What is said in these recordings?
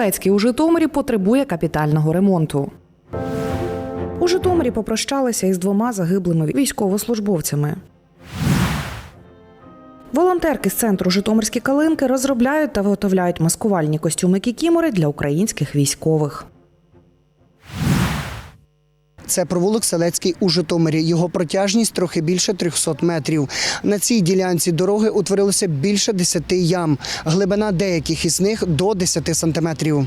Селецький у Житомирі потребує капітального ремонту. У Житомирі попрощалися із двома загиблими військовослужбовцями. Волонтерки з центру Житомирські калинки розробляють та виготовляють маскувальні костюми кікімори для українських військових. Це провулок Селецький у Житомирі. Його протяжність трохи більше 300 метрів. На цій ділянці дороги утворилося більше 10 ям. Глибина деяких із них до 10 сантиметрів.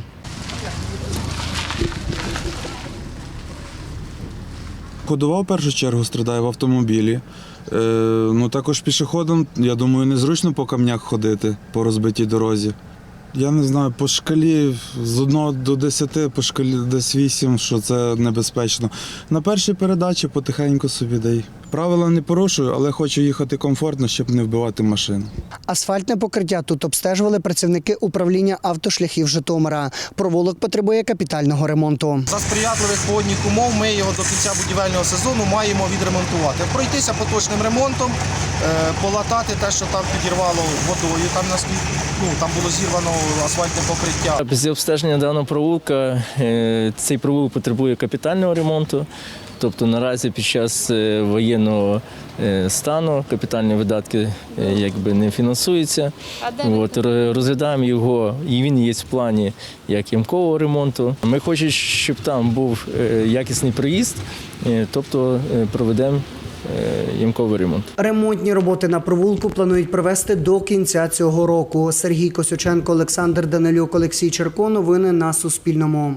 Ходова в першу чергу страдає в автомобілі. Е, ну також пішоходом, я думаю, незручно по камнях ходити по розбитій дорозі. Я не знаю, по шкалі з 1 до 10, по шкалі десь 8, що це небезпечно. На першій передачі потихеньку собі дай. Правила не порушую, але хочу їхати комфортно, щоб не вбивати машину. Асфальтне покриття тут обстежували працівники управління автошляхів Житомира. Провулок потребує капітального ремонту. За сприятливих погодних умов ми його до кінця будівельного сезону маємо відремонтувати. Пройтися поточним ремонтом, е, полатати те, що там підірвало водою. Там наскільки ну там було зірвано асфальтне покриття. Після обстеження даного провулка е, цей провулок потребує капітального ремонту. Тобто наразі під час е, воєнного е, стану капітальні видатки е, якби не фінансуються. От, розглядаємо його, і він є в плані як ямкового ремонту. Ми хочемо, щоб там був якісний проїзд, е, тобто проведемо ямковий ремонт. Ремонтні роботи на провулку планують провести до кінця цього року. Сергій Косюченко, Олександр Данилюк, Олексій Черко. Новини на Суспільному.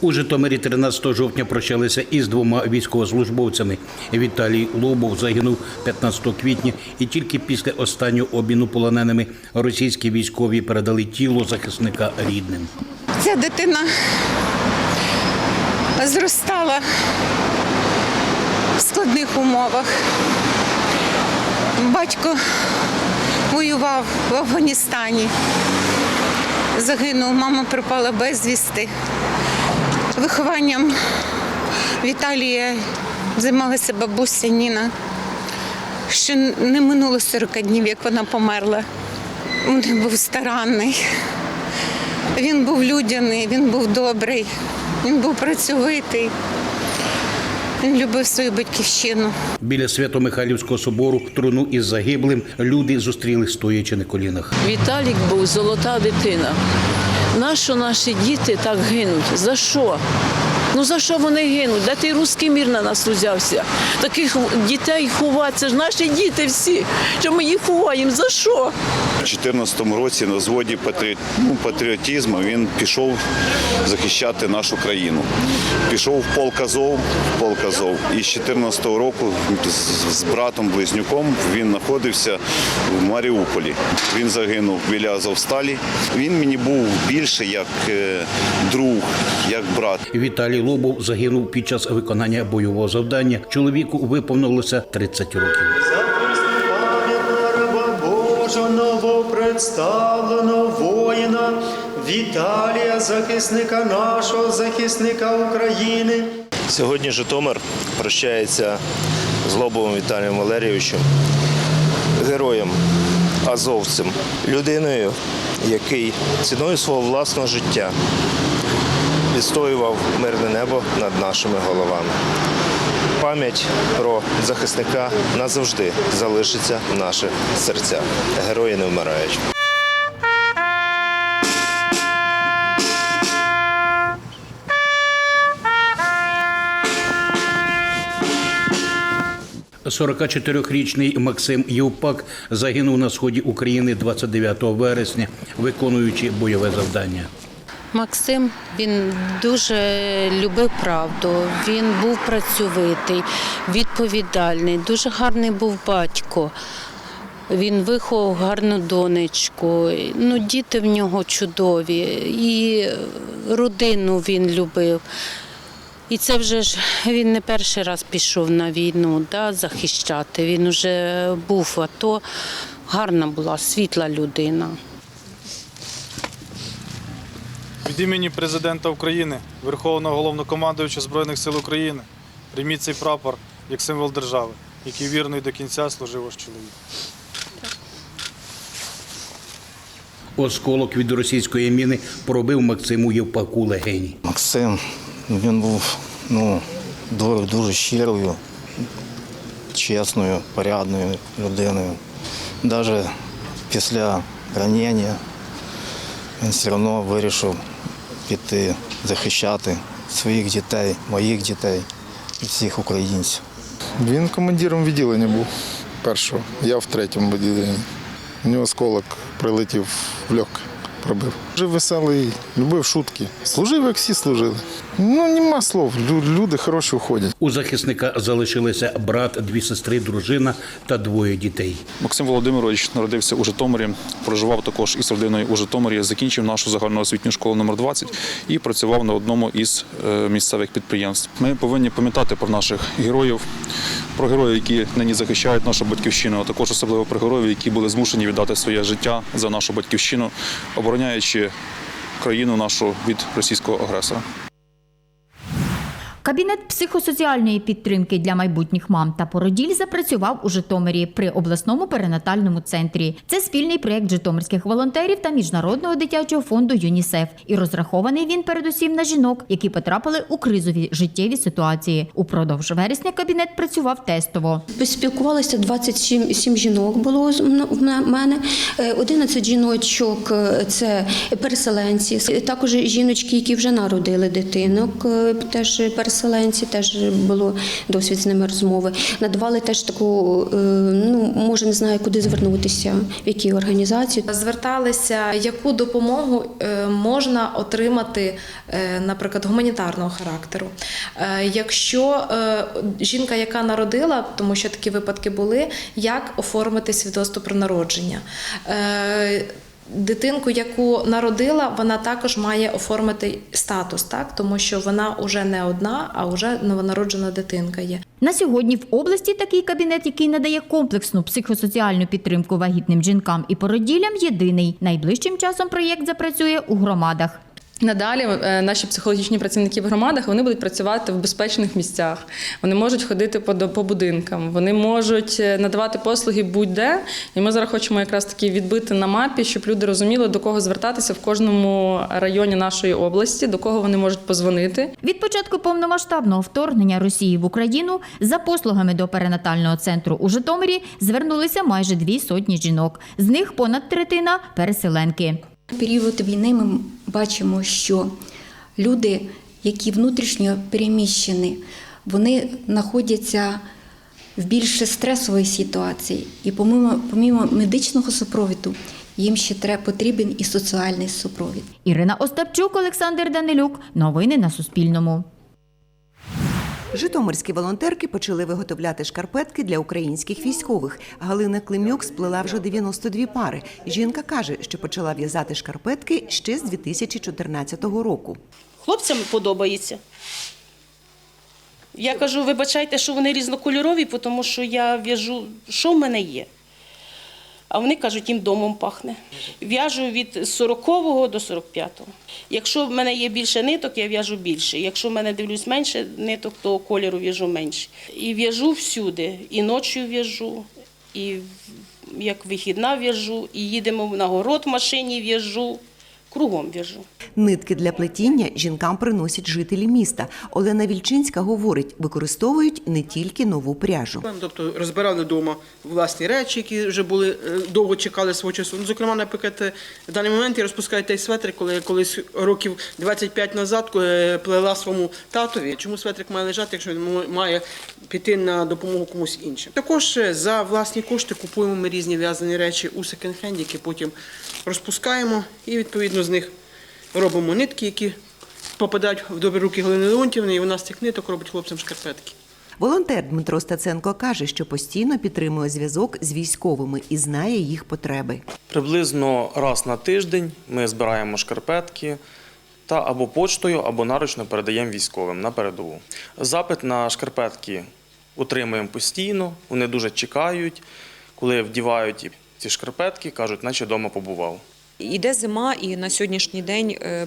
У Житомирі 13 жовтня прощалися із двома військовослужбовцями. Віталій Лобов загинув 15 квітня, і тільки після останнього обміну полоненими російські військові передали тіло захисника рідним. Ця дитина зростала в складних умовах. Батько воював в Афганістані. Загинув, мама пропала безвісти. Вихованням Віталія займалася бабуся Ніна. Ще не минуло 40 днів, як вона померла. Він був старанний. Він був людяний, він був добрий, він був працьовитий. Він любив свою батьківщину. Біля Свято-Михайлівського собору труну із загиблим люди зустріли стоячи на колінах. Віталік був золота дитина. Нащо наші діти так гинуть? За що? Ну за що вони гинуть? Де той русський мір на нас узявся? Таких дітей ховати, це ж наші діти всі. Що ми їх ховаємо? За що? У 2014 році на зводі ну, патріотизму він пішов захищати нашу країну. Пішов в полк Азов, в полк Азов. І з 2014 року з, з братом близнюком він знаходився в Маріуполі. Він загинув біля Азовсталі. Він мені був більше як е, друг, як брат. Віталій Лобов загинув під час виконання бойового завдання. Чоловіку виповнилося 30 років. новопредставленого воїна Віталія, захисника нашого, захисника України. Сьогодні Житомир прощається з Лобовим Віталієм Валерійовичем, героєм, азовцем, людиною, який ціною свого власного життя відстоював мирне небо над нашими головами. Пам'ять про захисника назавжди залишиться в наших серцях. Герої не вмирають. – 44-річний Максим Євпак загинув на сході України 29 вересня, виконуючи бойове завдання. Максим він дуже любив правду, він був працьовитий, відповідальний, дуже гарний був батько. Він виховав гарну донечку. Ну, діти в нього чудові, і родину він любив. І це вже ж він не перший раз пішов на війну да, захищати. Він вже був в АТО. Гарна була, світла людина. Від імені президента України, Верховного головнокомандуюча Збройних сил України, прийміть цей прапор як символ держави, який вірно і до кінця служив ваш чоловік. Осколок від російської міни пробив Максиму Євпаку легені. Максим, він був ну, дуже, дуже щирою, чесною, порядною людиною. Навіть після ранення він все одно вирішив піти захищати своїх дітей, моїх дітей і всіх українців. Він командиром відділення був першого. Я в третьому відділенні. У нього осколок прилетів в легке, пробив. Дуже веселий, любив шутки. Служив, як всі служили. Ну, нема слов. Люди хороші уходять. У захисника залишилися брат, дві сестри, дружина та двоє дітей. Максим Володимирович народився у Житомирі, проживав також із родиною у Житомирі, закінчив нашу загальноосвітню школу номер 20 і працював на одному із е, місцевих підприємств. Ми повинні пам'ятати про наших героїв, про героїв, які нині захищають нашу батьківщину, а також особливо про героїв, які були змушені віддати своє життя за нашу батьківщину, обороняючи країну нашу від російського агресора. Кабінет психосоціальної підтримки для майбутніх мам та породіль запрацював у Житомирі при обласному перинатальному центрі. Це спільний проєкт житомирських волонтерів та міжнародного дитячого фонду ЮНІСЕФ. І розрахований він передусім на жінок, які потрапили у кризові життєві ситуації. Упродовж вересня кабінет працював тестово. Спілкувалися 27 сім жінок було в мене. Е, 11 жіночок е, це переселенці. Також жіночки, які вже народили дитинок, е, теж переселенці, теж було досвід з ними розмови. Надавали теж таку, е, ну може не знаю, куди звернутися, в які організації. Зверталися, яку допомогу е, можна отримати, е, наприклад, гуманітарного характеру. Якщо жінка, яка народила, тому що такі випадки були, як оформити свідоцтво про народження. Дитинку, яку народила, вона також має оформити статус, так тому що вона вже не одна, а вже новонароджена дитинка є. На сьогодні в області такий кабінет, який надає комплексну психосоціальну підтримку вагітним жінкам і породіллям, єдиний. Найближчим часом проєкт запрацює у громадах. Надалі е, наші психологічні працівники в громадах вони будуть працювати в безпечних місцях. Вони можуть ходити по, по будинкам, вони можуть е, надавати послуги будь-де. І ми зараз хочемо якраз таки відбити на мапі, щоб люди розуміли, до кого звертатися в кожному районі нашої області, до кого вони можуть позвонити. Від початку повномасштабного вторгнення Росії в Україну за послугами до перинатального центру у Житомирі звернулися майже дві сотні жінок. З них понад третина переселенки. Період війни ми бачимо, що люди, які внутрішньо переміщені, вони знаходяться в більш стресовій ситуації. І помимо, помимо медичного супровіду, їм ще треба потрібен і соціальний супровід. Ірина Остапчук, Олександр Данилюк. Новини на Суспільному. Житомирські волонтерки почали виготовляти шкарпетки для українських військових. Галина Климюк сплела вже 92 пари. Жінка каже, що почала в'язати шкарпетки ще з 2014 року. Хлопцям подобається. Я кажу, вибачайте, що вони різнокольорові, тому що я в'яжу, що в мене є. А вони кажуть, їм домом пахне. В'яжу від 40-го до 45-го. Якщо в мене є більше ниток, я в'яжу більше. Якщо в мене дивлюсь менше ниток, то кольору в'яжу менше. І в'яжу всюди. І ночі в'яжу, і як вихідна в'яжу, і їдемо на город в машині в'яжу. Кругом в'яжу. Нитки для плетіння жінкам приносять жителі міста. Олена Вільчинська говорить, використовують не тільки нову пряжу. Тобто розбирали вдома власні речі, які вже були е, довго чекали свого часу. Ну, зокрема, наприклад, е, в даний момент я розпускаю той светрик, коли я колись років 25 назад плела своєму татові. Чому светрик має лежати, якщо він має піти на допомогу комусь іншим? Також е, за власні кошти купуємо ми різні в'язані речі у секонд-хенді, які потім розпускаємо і відповідно з них робимо нитки, які попадають в добрі руки Галини Леонтівни, і вона з цих ниток робить хлопцям шкарпетки. Волонтер Дмитро Стаценко каже, що постійно підтримує зв'язок з військовими і знає їх потреби. Приблизно раз на тиждень ми збираємо шкарпетки та або почтою, або наручно передаємо військовим на передову. Запит на шкарпетки утримуємо постійно, вони дуже чекають, коли вдівають ці шкарпетки, кажуть, наче вдома побував. Іде зима, і на сьогоднішній день е,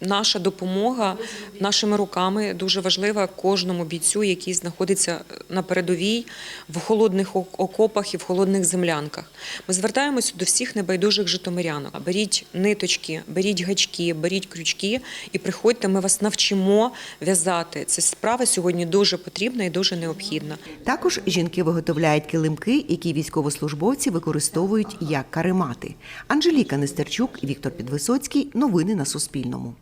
наша допомога нашими руками дуже важлива кожному бійцю, який знаходиться на передовій в холодних окопах і в холодних землянках. Ми звертаємося до всіх небайдужих житомирянок. Беріть ниточки, беріть гачки, беріть крючки і приходьте. Ми вас навчимо в'язати. Це справа сьогодні дуже потрібна і дуже необхідна. Також жінки виготовляють килимки, які військовослужбовці використовують як каремати. Анжеліка Нестерчук, Віктор Підвисоцький. Новини на Суспільному.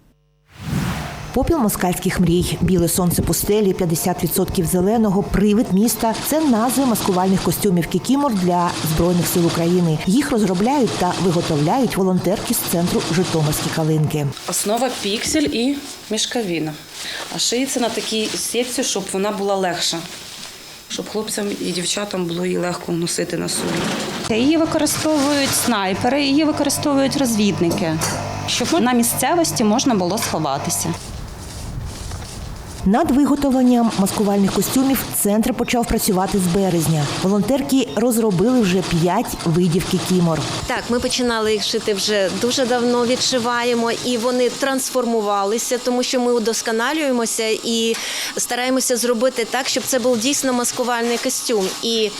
Попіл москальських мрій, біле сонце пустелі, 50% зеленого, привид міста це назви маскувальних костюмів Кікімор для збройних сил України. Їх розробляють та виготовляють волонтерки з центру Житомирські калинки. Основа піксель і мішковина. А шиється на такій сітці, щоб вона була легша. Щоб хлопцям і дівчатам було її легко носити на собі. Її використовують снайпери, її використовують розвідники, щоб на місцевості можна було сховатися. Над виготовленням маскувальних костюмів центр почав працювати з березня. Волонтерки розробили вже п'ять видів кікімор. Так, ми починали їх шити вже дуже давно, відшиваємо, і вони трансформувалися, тому що ми удосконалюємося і стараємося зробити так, щоб це був дійсно маскувальний костюм. І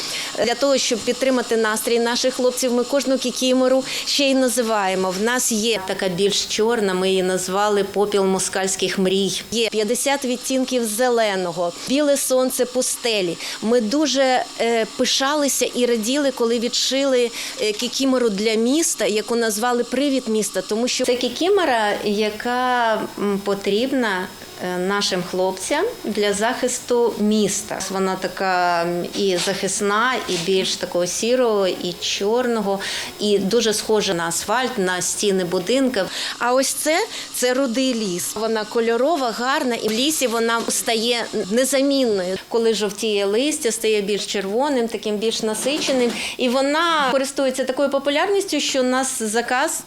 для того, щоб підтримати настрій наших хлопців, ми кожну кікімору ще й називаємо. В нас є така більш чорна, ми її назвали попіл москальських мрій. Є 50 відтінків зеленого, біле сонце пустелі. Ми дуже е, пишалися і раділи, коли відшили е, кікімору для міста, яку назвали Привід міста, тому що це кікімора, яка потрібна. Е, Нашим хлопцям для захисту міста вона така і захисна, і більш такого сірого, і чорного, і дуже схожа на асфальт, на стіни будинків. А ось це це рудий ліс. Вона кольорова, гарна, і в лісі вона стає незамінною. Коли жовтіє листя, стає більш червоним, таким більш насиченим. І вона користується такою популярністю, що у нас заказ.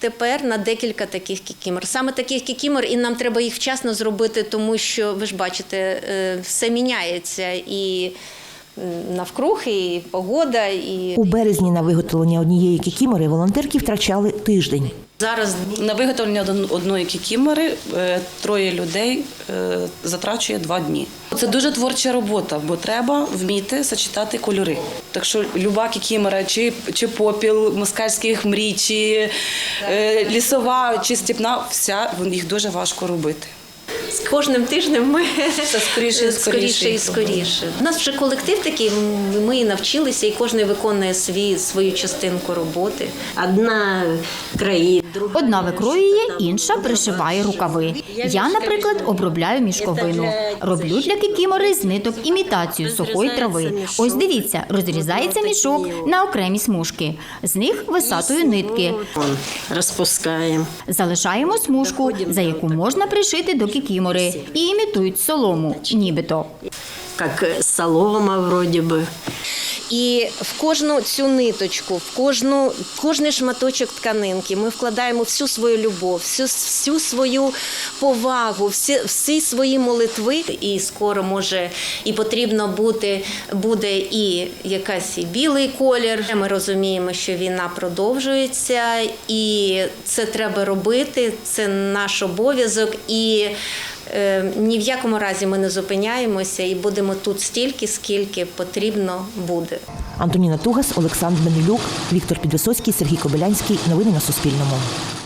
Тепер на декілька таких кікімор. Саме таких кікімор, і нам треба їх вчасно зробити, тому що ви ж бачите, е, все міняється і навкруг, і погода, і У березні на виготовлення однієї кікімори волонтерки втрачали тиждень. Зараз на виготовлення одної кікімори е, троє людей е, затрачує два дні. Це дуже творча робота, бо треба вміти сочетати кольори. Так що люба кікімера, чи, чи попіл москальських мрій, чи е, лісова, чи степна, вся їх дуже важко робити. З кожним тижнем ми Все скоріше і скоріше і скоріше. У нас вже колектив такий, ми навчилися, і кожен виконує свій, свою частинку роботи. Одна країна, друга. Одна викроює, інша пришиває рукави. Я, наприклад, обробляю мішковину. Роблю для кікімори з ниток імітацію сухої трави. Ось дивіться, розрізається мішок на окремі смужки. З них висатую нитки. Розпускаємо. Залишаємо смужку, за яку можна пришити до кікімори, і імітують солому, нібито. як солома, вроді би. І в кожну цю ниточку, в кожну, кожний шматочок тканинки ми вкладаємо всю свою любов, всю, всю свою повагу, всі, всі свої молитви. І скоро може і потрібно бути буде і якась і білий колір. Ми розуміємо, що війна продовжується, і це треба робити. Це наш обов'язок. І Ні в якому разі ми не зупиняємося і будемо тут стільки, скільки потрібно буде. Антоніна Тугас, Олександр Данилюк, Віктор Підвисоцький, Сергій Кобилянський. Новини на Суспільному. –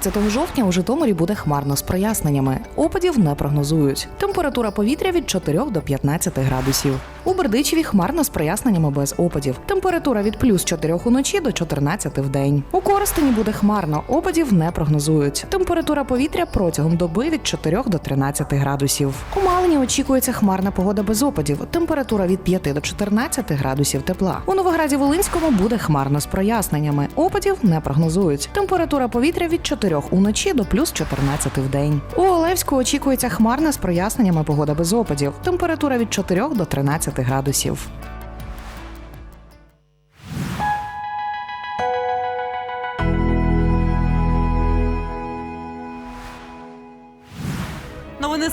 14 жовтня у Житомирі буде хмарно з проясненнями. Опадів не прогнозують. Температура повітря від 4 до 15 градусів. У Бердичеві хмарно з проясненнями без опадів. Температура від плюс 4 уночі до 14 в день. У Коростені буде хмарно. Опадів не прогнозують. Температура повітря протягом доби від 4 до 13 градусів. У Малині очікується хмарна погода без опадів. Температура від 5 до 14 градусів тепла. У Новограді Волинському буде хмарно з проясненнями. Опадів не прогнозують. Температура повітря від 4 уночі до плюс 14 в день. У Олевську очікується хмарна з проясненнями погода без опадів. Температура від 4 до 13 градусів.